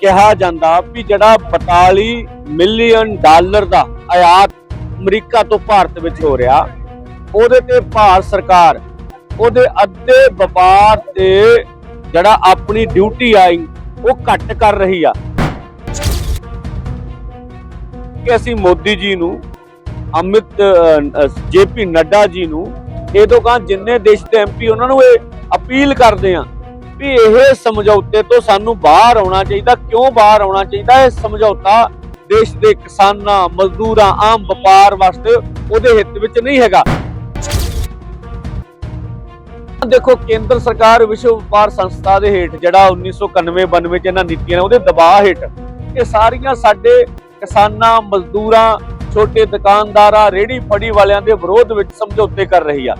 ਕਿਹਾ ਜਾਂਦਾ ਵੀ ਜਿਹੜਾ 42 ਮਿਲੀਅਨ ਡਾਲਰ ਦਾ ਆਯਾਤ ਅਮਰੀਕਾ ਤੋਂ ਭਾਰਤ ਵਿੱਚ ਹੋ ਰਿਹਾ, ਉਹਦੇ ਤੇ ਭਾਰਤ ਸਰਕਾਰ ਉਹਦੇ ਅੱਧੇ ਵਪਾਰ ਤੇ ਜਿਹੜਾ ਆਪਣੀ ਡਿਊਟੀ ਆਈ, ਉਹ ਘੱਟ ਕਰ ਰਹੀ ਆ। ਕਿ ਅਸੀਂ ਮੋਦੀ ਜੀ ਨੂੰ, ਅਮਿਤ ਜੇਪੀ ਨੱਡਾ ਜੀ ਨੂੰ, ਇਹ ਤੋਂ ਕਹਾਂ ਜਿੰਨੇ ਦੇਸ਼ ਦੇ ਐਮਪੀ ਉਹਨਾਂ ਨੂੰ ਇਹ ਅਪੀਲ ਕਰਦੇ ਆ ਵੀ ਇਹ ਸਮਝੌਤੇ ਤੋਂ ਸਾਨੂੰ ਬਾਹਰ ਆਉਣਾ ਚਾਹੀਦਾ। ਕਿਉਂ ਬਾਹਰ ਆਉਣਾ ਚਾਹੀਦਾ? ਇਹ ਸਮਝੌਤਾ ਦੇਸ਼ ਦੇ ਕਿਸਾਨਾਂ, ਮਜ਼ਦੂਰਾਂ, ਆਮ ਵਪਾਰ ਵਾਸਤੇ ਉਹਦੇ ਹਿੱਤ ਵਿੱਚ ਨਹੀਂ ਹੈਗਾ। ਦੇਖੋ, ਕੇਂਦਰ ਸਰਕਾਰ ਵਿਸ਼ਵ ਵਪਾਰ ਸੰਸਥਾ ਦੇ ਹੇਠ ਜਿਹੜਾ 1991-92 ਚ ਇਹਨਾਂ ਨੀਤੀਆਂ ਨੇ, ਉਹਦੇ ਦਬਾਅ ਹੇਠ ਇਹ ਸਾਰੀਆਂ ਸਾਡੇ ਕਿਸਾਨਾਂ, ਮਜ਼ਦੂਰਾਂ, ਛੋਟੇ ਦੁਕਾਨਦਾਰਾਂ ਰੇੜੀ ਫੜੀ ਵਾਲਿਆਂ ਦੇ ਵਿਰੋਧ ਵਿੱਚ ਸਮਝੌਤੇ ਕਰ ਰਹੀ ਆ।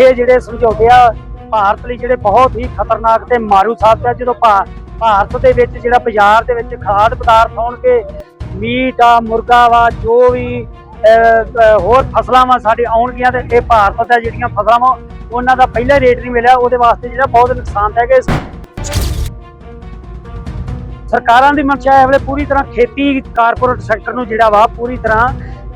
ਇਹ ਜਿਹੜੇ ਸਮਝੌਤੇ ਆ, ਭਾਰਤ ਲਈ ਜਿਹੜੇ ਬਹੁਤ ਹੀ ਖਤਰਨਾਕ ਤੇ ਮਾਰੂ ਸਾਬਤ ਆ, ਜਦੋਂ ਭਾਰਤ ਦੇ ਵਿੱਚ ਜਿਹੜਾ ਬਾਜ਼ਾਰ ਦੇ ਵਿੱਚ ਖਾਦ ਪਦਾਰਥ ਆਉਣਗੇ, ਮੀਟ ਆ, ਮੁਰਗਾ ਵਾ, ਜੋ ਵੀ ਹੋਰ ਫਸਲਾਂ ਵਾ ਸਾਡੇ ਆਉਣਗੀਆਂ ਤੇ ਇਹ ਭਾਰਤ ਦਾ ਜਿਹੜੀਆਂ ਫਸਲਾਂ ਵਾ, ਉਹਨਾਂ ਦਾ ਪਹਿਲਾ ਰੇਟ ਨਹੀਂ ਮਿਲਿਆ, ਉਹਦੇ ਵਾਸਤੇ ਜਿਹੜਾ ਬਹੁਤ ਨੁਕਸਾਨ ਹੈਗੇ ਸਰਕਾਰਾਂ ਦੀ ਮਨਸ਼ਾ ਹੈ ਵੇਲੇ ਪੂਰੀ ਤਰ੍ਹਾਂ ਖੇਤੀ, ਕਾਰਪੋਰੇਟ ਸੈਕਟਰ ਨੂੰ ਜਿਹੜਾ ਵਾ, ਪੂਰੀ ਤਰ੍ਹਾਂ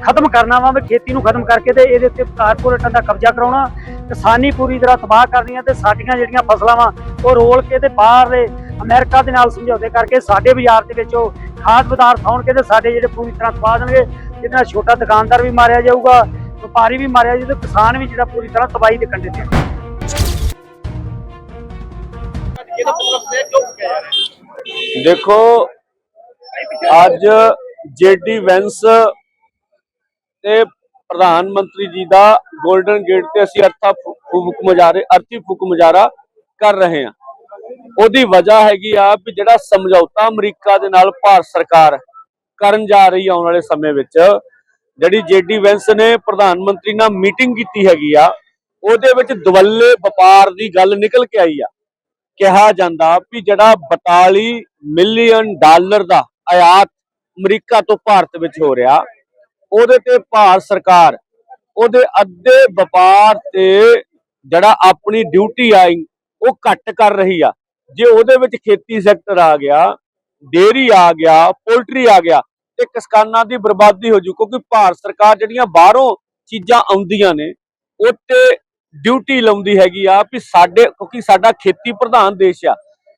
ਖਤਮ ਕਰਨਾ ਵਾ, ਵੀ ਖੇਤੀ ਨੂੰ ਖਤਮ ਕਰਕੇ ਤੇ ਇਹਦੇ ਉੱਤੇ ਕਾਰਪੋਰੇਟਾਂ ਦਾ ਕਬਜ਼ਾ ਕਰਾਉਣਾ ਕਿਸਾਨੀ ਪੂਰੀ ਤਰ੍ਹਾਂ ਤਬਾਹ ਕਰਨੀਆਂ ਤੇ ਸਾਡੀਆਂ ਜਿਹੜੀਆਂ ਫਸਲਾਂ ਵਾ, ਉਹ ਰੋਲ ਕੇ ਤੇ ਬਾਹਰਲੇ ਅਮਰੀਕਾ ਦੇ ਨਾਲ ਸਮਝੌਤੇ ਕਰਕੇ ਸਾਡੇ ਬਾਜ਼ਾਰ ਦੇ ਵਿੱਚ ਉਹ ਖਾਦ ਪਦਾਰਥ ਆਉਣਗੇ ਤੇ ਸਾਡੇ ਜਿਹੜੇ ਪੂਰੀ ਤਰ੍ਹਾਂ ਤਬਾਹ ਦੇਣਗੇ ਜਿਹਦੇ ਨਾਲ ਛੋਟਾ ਦੁਕਾਨਦਾਰ ਵੀ ਮਾਰਿਆ ਜਾਊਗਾ, ਵਪਾਰੀ ਵੀ ਮਾਰਿਆ ਜਾਊਗਾ ਕਿਸਾਨ ਵੀ ਜਿਹੜਾ ਪੂਰੀ ਤਰ੍ਹਾਂ ਤਬਾਹੀ ਦੇ ਕੰਢੇ ਤੇ ਆ। ਦੇਖੋ, ਅੱਜ ਜੇਡੀ ਵੈਂਸ ਤੇ ਪ੍ਰਧਾਨ ਮੰਤਰੀ ਜੀ ਦਾ 골ਡਨ ਗੇਟ ਤੇ ਅਸੀਂ ਅਰਥਾ ਫੂਕ ਮੁਜ਼ਾਰੇ ਅਰਥੀ ਫੂਕ ਮੁਜ਼ਾਰਾ ਕਰ ਰਹੇ ਹਾਂ। ਉਹਦੀ ਵਜ੍ਹਾ ਹੈਗੀ ਆ ਵੀ ਜਿਹੜਾ ਸਮਝੌਤਾ ਅਮਰੀਕਾ ਦੇ ਨਾਲ ਭਾਰਤ ਸਰਕਾਰ ਕਰਨ ਜਾ ਰਹੀ ਆਉਣ ਵਾਲੇ ਸਮੇਂ ਵਿੱਚ, ਜਿਹੜੀ ਜੇਡੀ ਵੈਂਸ ਨੇ ਪ੍ਰਧਾਨ ਮੰਤਰੀ ਨਾਲ ਮੀਟਿੰਗ ਕੀਤੀ ਹੈਗੀ ਆ, ਉਹਦੇ ਵਿੱਚ ਦਵੱਲੇ ਵਪਾਰ ਦੀ ਗੱਲ ਨਿਕਲ ਕੇ ਆਈ ਆ। ਕਿਹਾ ਜਾਂਦਾ ਵੀ ਜਿਹੜਾ 42 ਮਿਲੀਅਨ ਡਾਲਰ ਦਾ ਆਯਾਤ ਅਮਰੀਕਾ ਤੋਂ ਭਾਰਤ ਵਿੱਚ ਹੋ ਰਿਹਾ ਉਹਦੇ ਤੇ ਭਾਰਤ ਸਰਕਾਰ, ਉਹਦੇ ਅੱਧੇ ਵਪਾਰ ਤੇ ਜਿਹੜਾ ਆਪਣੀ ਡਿਊਟੀ ਆਈ, ਉਹ ਘੱਟ ਕਰ ਰਹੀ ਆ। ਜੇ ਉਹਦੇ ਵਿੱਚ ਖੇਤੀ ਸੈਕਟਰ ਆ ਗਿਆ ਡੇਰੀ ਆ ਗਿਆ, ਪੋਲਟਰੀ ਆ ਗਿਆ, ਤੇ ਕਿਸਾਨਾਂ ਦੀ ਬਰਬਾਦੀ ਹੋ ਜੂ, ਕਿਉਂਕਿ ਭਾਰਤ ਸਰਕਾਰ ਜਿਹੜੀਆਂ ਬਾਹਰੋਂ ਚੀਜ਼ਾਂ ਆਉਂਦੀਆਂ ਨੇ ਉੱਤੇ ਡਿਊਟੀ ਲਾਉਂਦੀ ਹੈਗੀ ਆ ਵੀ ਸਾਡੇ, ਕਿਉਂਕਿ ਸਾਡਾ ਖੇਤੀ ਪ੍ਰਧਾਨ ਦੇਸ਼ ਆ,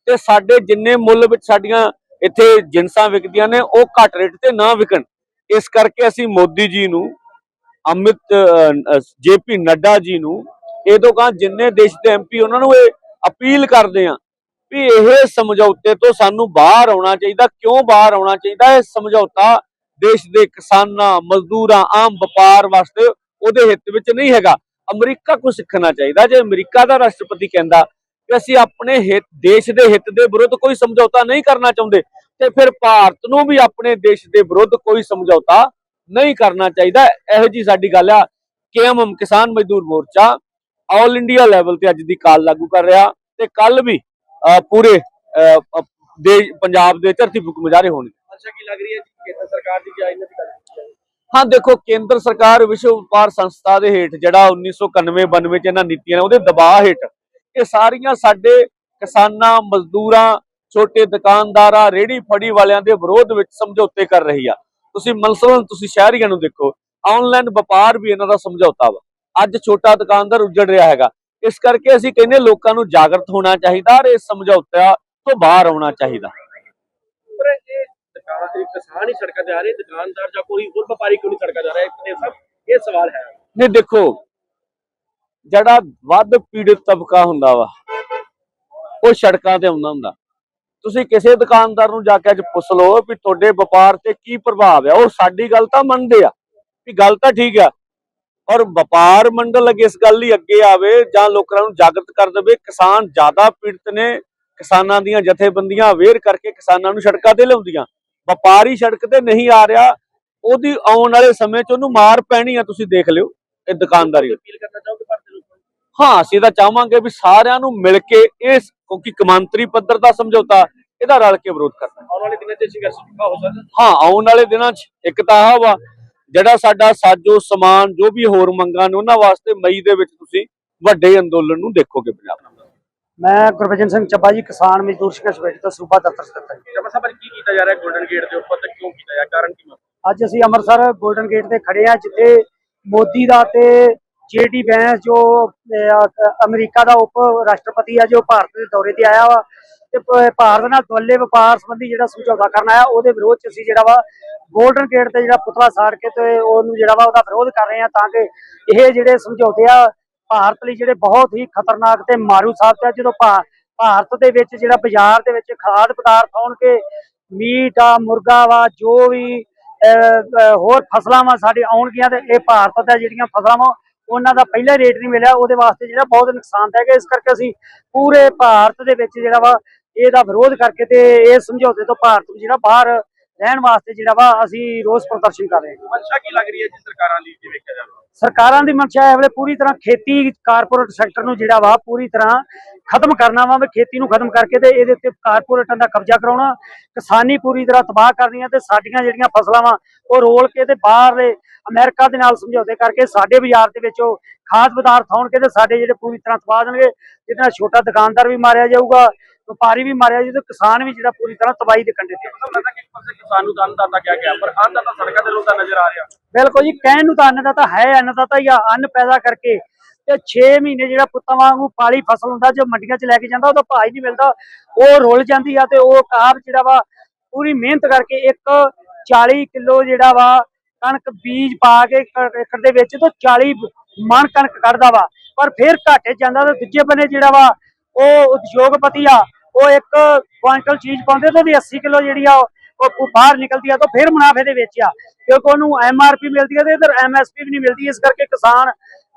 ਤੇ ਸਾਡੇ ਜਿੰਨੇ ਮੁੱਲ ਵਿੱਚ ਸਾਡੀਆਂ ਇੱਥੇ ਜਿੰਸਾਂ ਵਿਕਦੀਆਂ ਨੇ, ਉਹ ਘੱਟ ਰੇਟ ਤੇ ਨਾ ਵਿਕਣ। ਇਸ ਕਰਕੇ ਅਸੀਂ ਮੋਦੀ ਜੀ ਨੂੰ, ਅਮਿਤ ਜੇਪੀ ਨੱਡਾ ਜੀ ਨੂੰ, ਇਹ ਤੋਂ ਕਹਾਂ ਜਿੰਨੇ ਦੇਸ਼ ਦੇ ਐਮਪੀ ਉਹਨਾਂ ਨੂੰ ਇਹ ਅਪੀਲ ਕਰਦੇ ਆ ਵੀ ਇਹ ਸਮਝੌਤੇ ਤੋਂ ਸਾਨੂੰ ਬਾਹਰ ਆਉਣਾ ਚਾਹੀਦਾ। ਕਿਉਂ ਬਾਹਰ ਆਉਣਾ ਚਾਹੀਦਾ? ਇਹ ਸਮਝੌਤਾ ਦੇਸ਼ ਦੇ ਕਿਸਾਨਾਂ, ਮਜ਼ਦੂਰਾਂ, ਆਮ ਵਪਾਰ ਵਾਸਤੇ ਉਹਦੇ ਹਿੱਤ ਵਿੱਚ ਨਹੀਂ ਹੈਗਾ। ਅਮਰੀਕਾ ਕੋ ਸਿੱਖਣਾ ਚਾਹੀਦਾ। ਜੇ ਅਮਰੀਕਾ ਦਾ ਰਾਸ਼ਟਰਪਤੀ ਕਹਿੰਦਾ ਕਿ ਅਸੀਂ ਆਪਣੇ ਹਿੱਤ, ਦੇਸ਼ ਦੇ ਹਿੱਤ ਦੇ ਵਿਰੁੱਧ ਕੋਈ ਸਮਝੌਤਾ ਨਹੀਂ ਕਰਨਾ ਚਾਹੁੰਦੇ ਤੇ ਫਿਰ ਭਾਰਤ ਨੂੰ ਵੀ ਆਪਣੇ ਦੇਸ਼ ਦੇ ਵਿਰੁੱਧ ਕੋਈ ਸਮਝੌਤਾ ਨਹੀਂ ਕਰਨਾ ਚਾਹੀਦਾ। ਇਹੋ ਜੀ ਸਾਡੀ ਗੱਲ ਆ। ਕੇਐਮਐਮ ਕਿਸਾਨ ਮਜ਼ਦੂਰ ਮੋਰਚਾ ਆਲ ਇੰਡੀਆ ਲੈਵਲ ਤੇ ਅੱਜ ਦੀ ਕਾਲ ਲਾਗੂ ਕਰ ਰਿਹਾ ਤੇ ਕੱਲ ਵੀ ਪੂਰੇ ਦੇਸ਼ ਪੰਜਾਬ ਦੇ ਧਰਤੀ ਫੁਕ ਮੁਜ਼ਾਹਰੇ ਹੋਣਗੇ। ਅੱਛਾ ਕੀ ਲੱਗ ਰਹੀ ਹੈ ਜੀ? ਕੇਂਦਰ ਸਰਕਾਰ ਦੀ ਜਾਂ ਇਹਨਾਂ ਦੀ ਗੱਲ? ਹਾਂ ਦੇਖੋ ਕੇਂਦਰ ਸਰਕਾਰ ਵਿਸ਼ਵ ਵਪਾਰ ਸੰਸਥਾ ਦੇ ਹੇਠ ਜਿਹੜਾ 1991-92 ਚ ਇਹਨਾਂ ਨੀਤੀਆਂ ਨੇ ਉਹਦੇ ਦਬਾਅ ਹੇਠ ਇਹ ਸਾਰੀਆਂ ਸਾਡੇ ਕਿਸਾਨਾਂ ਮਜ਼ਦੂਰਾਂ ਛੋਟੇ ਦੁਕਾਨਦਾਰਾਂ ਰੇੜੀ ਫੜੀ ਵਾਲਿਆਂ ਦੇ ਵਿਰੋਧ ਵਿੱਚ ਸਮਝੌਤੇ ਕਰ ਰਹੀ ਆ। ਤੁਸੀਂ ਮਨਸਲਨ ਤੁਸੀਂ ਸ਼ਹਿਰੀਆਂ ਨੂੰ ਦੇਖੋ। ਆਨਲਾਈਨ ਵਪਾਰ ਵੀ ਇਹਨਾਂ ਦਾ ਸਮਝੌਤਾ ਵਾ। ਅੱਜ ਛੋਟਾ ਦੁਕਾਨਦਾਰ ਉੱਜੜ ਰਿਹਾ ਹੈਗਾ। ਇਸ ਕਰਕੇ ਅਸੀਂ ਕਹਿੰਦੇ ਲੋਕਾਂ ਨੂੰ ਜਾਗਰਤ ਹੋਣਾ ਚਾਹੀਦਾ ਔਰ ਇਸ ਸਮਝੌਤਾ ਤੋਂ ਬਾਹਰ ਆਉਣਾ ਚਾਹੀਦਾ। ਪਰ ਇਹ ਦੁਕਾਨ ਇਹ ਕਿਸਾਨ ਹੀ ਸੜਕਾਂ ਤੇ ਆ ਰਹੇ। ਦੁਕਾਨਦਾਰ ਜਾਂ ਕੋਈ ਹੋਰ ਵਪਾਰੀ ਕਿਉਂ ਨਹੀਂ ਸੜਕਾਂ ਜਾ ਰਿਹਾ? ਇਹ ਸਭ ਇਹ ਸਵਾਲ ਹੈ। ਨਹੀਂ ਦੇਖੋ ਜਿਹੜਾ ਵੱਧ ਪੀੜਿਤ ਤਬਕਾ ਹੁੰਦਾ ਵਾ ਉਹ ਸੜਕਾਂ ਤੇ ਆਉਂਦਾ ਹੁੰਦਾ। ਤੁਸੀਂ ਕਿਸੇ ਦੁਕਾਨਦਾਰ ਨੂੰ ਜਾ ਕੇ ਅੱਜ ਪੁੱਛ ਲਓ ਵੀ ਤੁਹਾਡੇ ਵਪਾਰ ਤੇ ਕੀ ਪ੍ਰਭਾਵ ਹੈ ਉਹ ਸਾਡੀ ਗੱਲ ਤਾਂ ਮੰਨਦੇ ਆ ਵੀ ਗੱਲ ਤਾਂ ਠੀਕ ਆ ਔਰ ਵਪਾਰ ਮੰਡਲ ਅੱਗੇ ਇਸ ਗੱਲ ਲਈ ਅੱਗੇ ਆਵੇ ਜਾਂ ਲੋਕਾਂ ਨੂੰ ਜਾਗਰਤ ਕਰ ਦੇਵੇ ਕਿਸਾਨ ਜ਼ਿਆਦਾ ਪੀੜਤ ਨੇ ਕਿਸਾਨਾਂ ਦੀਆਂ ਜਥੇਬੰਦੀਆਂ ਅਵੇਅਰ ਕਰਕੇ ਕਿਸਾਨਾਂ ਨੂੰ ਸੜਕਾਂ ਤੇ ਲਿਆਉਂਦੀਆਂ ਵਪਾਰੀ ਸੜਕ ਤੇ ਨਹੀਂ ਆ ਰਿਹਾ ਉਹਦੀ ਆਉਣ ਵਾਲੇ ਸਮੇਂ 'ਚ ਉਹਨੂੰ ਮਾਰ ਪੈਣੀ ਆ ਤੁਸੀਂ ਦੇਖ ਲਿਓ ਇਹ ਦੁਕਾਨਦਾਰੀ ਹਾਂ ਅਸੀਂ ਤਾਂ ਚਾਹਾਂਗੇ ਵੀ ਸਾਰਿਆਂ ਨੂੰ ਮਿਲ ਕੇ ਇਸ ਕਿਉਂਕਿ ਕਮਾਂਤਰੀ ਪੱਧਰ ਦਾ ਸਮਝੌਤਾ ਇਹਦਾ ਰਲ ਕੇ ਵਿਰੋਧ ਕਰਨਾ ਆਉਣ ਵਾਲੇ ਦਿਨਾਂ 'ਚ ਸੰਘਰਸ਼ ਪੱਕਾ ਹੋ ਸਕਦਾ ਹਾਂ ਆਉਣ ਵਾਲੇ ਦਿਨਾਂ 'ਚ ਇੱਕ ਤਾਂ ਆਹ ਵਾ ਜਿਹੜਾ ਸਾਡਾ ਸਾਜੋ ਸਮਾਨ ਜੋ ਵੀ ਹੋਰ ਮੰਗਾਂ ਨੇ ਉਹਨਾਂ ਵਾਸਤੇ ਮਈ ਦੇ ਵਿੱਚ ਤੁਸੀਂ ਵੱਡੇ ਅੰਦੋਲਨ ਨੂੰ ਦੇਖੋਗੇ ਪੰਜਾਬ ਦਾ ਮੈਂ ਗੁਰਬਚਨ ਸਿੰਘ ਚੱਬਾ ਜੀ ਕਿਸਾਨ ਮਜ਼ਦੂਰ ਸੰਘਰਸ਼ ਕਮੇਟੀ ਤੋਂ ਸੂਬਾ ਦਫ਼ਤਰ ਸਕੱਤਰ ਜੀ। ਜਮਾ ਸਾਹਿਬ ਕੀ ਕੀਤਾ ਜਾ ਰਿਹਾ ਗੋਲਡਨ ਗੇਟ ਦੇ ਉੱਪਰ ਤੇ ਕਿਉਂ ਕੀਤਾ ਜਾ? ਕਾਰਨ ਕੀ ਅੱਜ ਅਸੀਂ ਅੰਮ੍ਰਿਤਸਰ 골ਡਨ ਗੇਟ ਤੇ ਖੜੇ ਆ ਜਿੱਥੇ ਮੋਦੀ ਦਾ ਤੇ ਜੇਡੀ ਵੈਂਸ ਜੋ ਅਮਰੀਕਾ ਦਾ ਉਪ ਰਾਸ਼ਟਰਪਤੀ ਆ ਜੋ ਭਾਰਤ ਦੇ ਦੌਰੇ ਤੇ ਆਇਆ ਵਾ ਤੇ ਭਾਰਤ ਨਾਲ ਦੁੱਲੇ ਵਪਾਰ ਸੰਬੰਧੀ ਜਿਹੜਾ ਸਮਝੌਤਾ ਕਰਨਾ ਆ ਉਹਦੇ ਵਿਰੋਧ ਚ ਅਸੀਂ ਜਿਹੜਾ ਵਾ 골ਡਨ ਗੇਟ ਤੇ ਜਿਹੜਾ ਪੁਤਲਾ ਸਾੜ ਕੇ ਤੇ ਉਹਨੂੰ ਜਿਹੜਾ ਵਾ ਉਹਦਾ ਵਿਰੋਧ ਕਰ ਰਹੇ ਆ ਤਾਂ ਕਿ ਇਹ ਜਿਹੜੇ ਸਮਝੌਤੇ ਆ ਭਾਰਤ ਲਈ ਜਿਹੜੇ ਬਹੁਤ ਹੀ ਖਤਰਨਾਕ ਤੇ ਮਾਰੂ ਸਾਬਤ ਆ ਜਦੋਂ ਭਾ- ਭਾਰਤ ਦੇ ਵਿੱਚ ਜਿਹੜਾ ਬਾਜ਼ਾਰ ਦੇ ਵਿੱਚ ਖਾਦ ਪਦਾਰਥ ਆਉਣਗੇ ਮੀਟ ਆ ਮੁਰਗਾ ਵਾ ਜੋ ਵੀ ਅਹ, ਹੋਰ ਫਸਲਾਂ ਵਾ ਸਾਡੇ ਆਉਣਗੀਆਂ ਤੇ ਇਹ ਭਾਰਤ ਦਾ ਜਿਹੜੀਆਂ ਫਸਲਾਂ ਵਾ ਉਹਨਾਂ ਦਾ ਪਹਿਲਾ ਰੇਟ ਨਹੀਂ ਮਿਲਿਆ, ਉਹਦੇ ਵਾਸਤੇ ਜਿਹੜਾ ਬਹੁਤ ਨੁਕਸਾਨਦਾਇਕ ਹੈ ਇਸ ਕਰਕੇ ਅਸੀਂ ਪੂਰੇ ਭਾਰਤ ਦੇ ਵਿੱਚ ਜਿਹੜਾ ਵਾ, ਇਹਦਾ ਵਿਰੋਧ ਕਰਕੇ ਤੇ ਇਹ ਸਮਝੌਤੇ ਤੋਂ ਭਾਰਤ ਨੂੰ ਜਿਹੜਾ ਬਾਹਰ ਰਹਿਣ ਵਾਸਤੇ ਜਿਹੜਾ ਵਾ ਅਸੀਂ ਰੋਸ ਪ੍ਰਦਰਸ਼ਨ ਕਰ ਰਹੇ ਹਾਂ। ਮਨਸ਼ਾ ਕੀ ਲੱਗ ਰਹੀ ਹੈ ਜੀ ਸਰਕਾਰਾਂ ਦੀ ਜੇ ਵੇਖਿਆ ਜਾਵੇ ਸਰਕਾਰਾਂ ਦੀ ਮਨਸ਼ਾ ਹੈ ਵੇਲੇ ਪੂਰੀ ਤਰ੍ਹਾਂ ਖੇਤੀ ਕਾਰਪੋਰੇਟ ਸੈਕਟਰ ਨੂੰ ਜਿਹੜਾ ਵਾ ਪੂਰੀ ਤਰ੍ਹਾਂ ਖਤਮ ਕਰਨਾ ਵਾ ਵੀ ਖੇਤੀ ਨੂੰ ਖਤਮ ਕਰਕੇ ਤੇ ਇਹਦੇ ਉੱਤੇ ਕਾਰਪੋਰੇਟਾਂ ਦਾ ਕਬਜ਼ਾ ਕਰਾਉਣਾ। ਕਿਸਾਨੀ ਪੂਰੀ ਤਰ੍ਹਾਂ ਤਬਾਹ ਕਰਨੀਆਂ ਤੇ ਸਾਡੀਆਂ ਜਿਹੜੀਆਂ ਫਸਲਾਂ ਵਾ ਉਹ ਰੋਲ ਕੇ ਤੇ ਬਾਹਰ ਦੇ ਅਮਰੀਕਾ ਦੇ ਨਾਲ ਸਮਝੌਤੇ ਕਰਕੇ ਸਾਡੇ ਬਾਜ਼ਾਰ ਦੇ ਵਿੱਚ ਉਹ ਖਾਦ ਪਦਾਰਥ ਆਉਣਗੇ ਤੇ ਸਾਡੇ ਜਿਹੜੇ ਪੂਰੀ ਤਰ੍ਹਾਂ ਤਬਾਹ ਦੇਣਗੇ ਜਿਹਦੇ ਨਾਲ ਛੋਟਾ ਦੁਕਾਨਦਾਰ ਵੀ ਮਾਰਿਆ ਜਾਊਗਾ। ਵਪਾਰੀ ਵੀ ਮਾਰਿਆ ਤੇ ਕਿਸਾਨ ਵੀ ਜਿਹੜਾ ਪੂਰੀ ਤਰ੍ਹਾਂ ਤਬਾਹੀ ਦੇ ਕੰਢੇ ਤੇ। ਮਤਲਬ ਲੱਗਦਾ ਕਿ ਇੱਕ ਪਾਸੇ ਕਿਸਾਨ ਨੂੰ ਅੰਨਦਾਤਾ ਕਿਹਾ ਗਿਆ ਪਰ ਅੰਨਦਾਤਾ ਸੜਕਾਂ ਤੇ ਰੋਲਦਾ ਨਜ਼ਰ ਆ ਰਿਹਾ ਬਿਲਕੁਲ ਜੀ ਕਹਿਣ ਨੂੰ ਤਾਂ ਅੰਨਦਾਤਾ ਹੈ ਅੰਨਦਾਤਾ ਹੀ ਆ ਅੰਨ ਪੈਦਾ ਕਰਕੇ ਤੇ 6 ਮਹੀਨੇ ਜਿਹੜਾ ਪੁੱਤਾਂ ਵਾਂਗੂ ਪਾਲੀ ਫਸਲ ਹੁੰਦਾ ਜੋ ਮੰਡੀਆਂ 'ਚ ਲੈ ਕੇ ਜਾਂਦਾ ਉਹਦਾ ਭਾਅ ਹੀ ਨਹੀਂ ਮਿਲਦਾ ਉਹ ਰੁੱਲ ਜਾਂਦੀ ਆ ਤੇ ਉਹ ਕਾਬ ਜਿਹੜਾ ਵਾ ਪੂਰੀ ਮਿਹਨਤ ਕਰਕੇ ਇੱਕ 40 ਕਿਲੋ ਜਿਹੜਾ ਵਾ ਕਣਕ ਬੀਜ ਪਾ ਕੇ ਕ- ਏਕੜ ਦੇ ਵਿੱਚ ਤੋਂ 40 ਮਣ ਕਣਕ ਕੱਢਦਾ ਵਾ ਪਰ ਫਿਰ ਘਾਟੇ 'ਚ ਜਾਂਦਾ ਤੇ ਦੂਜੇ ਬੰਨੇ ਜਿਹੜਾ ਵਾ ਉਹ ਉਦਯੋਗਪਤੀ ਆ ਉਹ ਇੱਕ ਕੁਆਂਟਲ ਚੀਜ਼ ਪਾਉਂਦੇ ਤੇ ਉਹਦੀ 80 ਕਿਲੋ ਜਿਹੜੀ ਆ ਉਹ ਬਾਹਰ ਨਿਕਲਦੀ ਆ ਤਾਂ ਫਿਰ ਮੁਨਾਫੇ ਦੇ ਵਿੱਚ ਆ। ਕਿਉਂਕਿ ਉਹਨੂੰ ਐਮਆਰਪੀ ਮਿਲਦੀ ਹੈ ਤੇ ਇਧਰ ਐਮਐਸਪੀ ਵੀ ਨਹੀਂ ਮਿਲਦੀ ਇਸ ਕਰਕੇ ਕਿਸਾਨ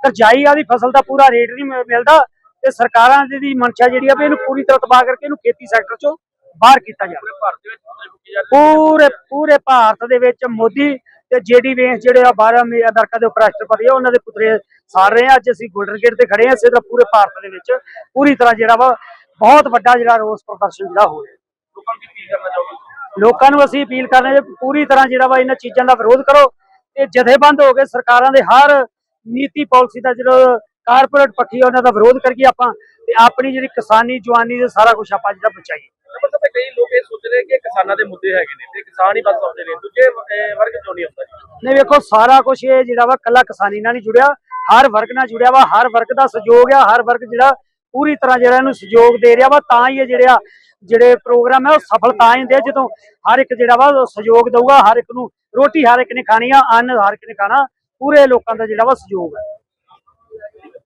ਕਰਜਾਈ ਵਾਲੀ ਫਸਲ ਦਾ ਪੂਰਾ ਰੇਟ ਨਹੀਂ ਮਿਲਦਾ ਤੇ ਸਰਕਾਰਾਂ ਦੀ ਮਨਸ਼ਾ ਜਿਹੜੀ ਆ ਵੀ ਇਹਨੂੰ ਪੂਰੀ ਤਰ੍ਹਾਂ ਤਬਾਹ ਕਰਕੇ ਇਹਨੂੰ ਖੇਤੀ ਸੈਕਟਰ ਚੋਂ ਬਾਹਰ ਕੀਤਾ ਜਾਵੇ। ਪੂਰੇ ਪੂਰੇ ਪੂਰੇ ਭਾਰਤ ਦੇ ਵਿੱਚ ਮੋਦੀ ਤੇ ਜੇਡੀ ਵੇਂਸ ਜਿਹੜੇ ਆ ਬਾਹਰ ਅਮੇ- ਅਮਰੀਕਾ ਦੇ ਉਪ ਰਾਸ਼ਟਰਪਤੀ ਆ ਉਹਨਾਂ ਦੇ ਪੁੱਤਰੇ ਸਾਰ ਰਹੇ ਆ। ਅੱਜ ਅਸੀਂ 골ਡਨ ਗੇਟ ਤੇ ਖੜੇ ਆ ਇਸੇ ਤਰ੍ਹਾਂ ਪੂਰੇ ਭਾਰਤ ਦੇ ਵਿੱਚ ਪੂਰੀ ਤਰ੍ਹਾਂ ਜਿਹੜਾ ਵਾ ਬਹੁਤ ਵੱਡਾ ਜਿਹੜਾ ਰੋਸ ਪ੍ਰਦਰਸ਼ਨ ਜਿਹੜਾ ਹੋ ਰਿਹਾ। ਲੋਕਾਂ ਨੂੰ ਕੀ ਕਰਨਾ ਚਾਹੋਗੇ? ਲੋਕਾਂ ਨੂੰ ਅਸੀਂ ਅਪੀਲ ਕਰ ਰਹੇ ਹਾਂ ਕਿ ਪੂਰੀ ਤਰ੍ਹਾਂ ਜਿਹੜਾ ਵਾ ਇਹਨਾਂ ਚੀਜ਼ਾਂ ਦਾ ਵਿਰੋਧ ਕਰੋ ਤੇ ਜਥੇਬੰਦ ਹੋ ਕੇ ਸਰਕਾਰਾਂ ਦੇ ਹਰ ਨੀਤੀ ਪਾਲਿਸੀ ਦਾ ਜਿਹੜਾ ਕਾਰਪੋਰੇਟ ਪੱਖੀ ਉਹਨਾਂ ਦਾ ਵਿਰੋਧ ਕਰੀਏ ਆਪਾਂ ਤੇ ਆਪਣੀ ਜਿਹੜੀ ਕਿਸਾਨੀ ਜਵਾਨੀ ਦੇ ਸਾਰਾ ਕੁਝ ਆਪਾਂ ਜਿਹੜਾ ਬਚਾਈਏ। ਮਤਲਬ ਕਈ ਲੋਕ ਇਹ ਸੋਚ ਰਹੇ ਕਿ ਕਿਸਾਨਾਂ ਦੇ ਮੁੱਦੇ ਹੈਗੇ ਨੇ ਤੇ ਕਿਸਾਨ ਹੀ ਬਸ ਸਮਝਦੇ ਨੇ ਦੂਜੇ ਵਰਗ ਕਿਉਂ ਨਹੀਂ ਹੁੰਦਾ ਜੀ? ਨਹੀਂ ਵੇਖੋ ਸਾਰਾ ਕੁਝ ਇਹ ਜਿਹੜਾ ਵਾ ਕੱਲਾ ਕਿਸਾਨੀ ਨਾਲ ਨਹੀਂ ਜੁੜਿਆ ਹਰ ਵਰਗ ਨਾਲ ਜੁੜਿਆ ਵਾ ਹਰ ਵਰਗ ਦਾ ਸਹਿਯੋਗ ਆ ਹਰ ਵਰਗ ਜਿਹੜਾ ਪੂਰੀ ਤਰ੍ਹਾਂ ਜਿਹੜਾ ਇਹਨੂੰ ਸਹਿਯੋਗ ਦੇ ਰਿਹਾ ਵਾ, ਤਾਂ ਹੀ ਇਹ ਜਿਹੜੇ ਆ ਜਿਹੜੇ ਪ੍ਰੋਗਰਾਮ ਹੈ ਉਹ ਸਫਲ ਤਾਂ ਹੀ ਹੁੰਦੇ ਆ, ਜਦੋਂ ਹਰ ਇੱਕ ਜਿਹੜਾ ਵਾ ਸਹਿਯੋਗ ਦਊਗਾ, ਹਰ ਇੱਕ ਨੂੰ ਰੋਟੀ ਹਰ ਇੱਕ ਨੇ ਖਾਣੀ ਆ, ਅੰਨ ਹਰ ਇੱਕ ਨੇ ਖਾਣਾ, ਪੂਰੇ ਲੋਕਾਂ ਦਾ ਜਿਹੜਾ ਵਾ ਸਹਿਯੋਗ ਹੈ।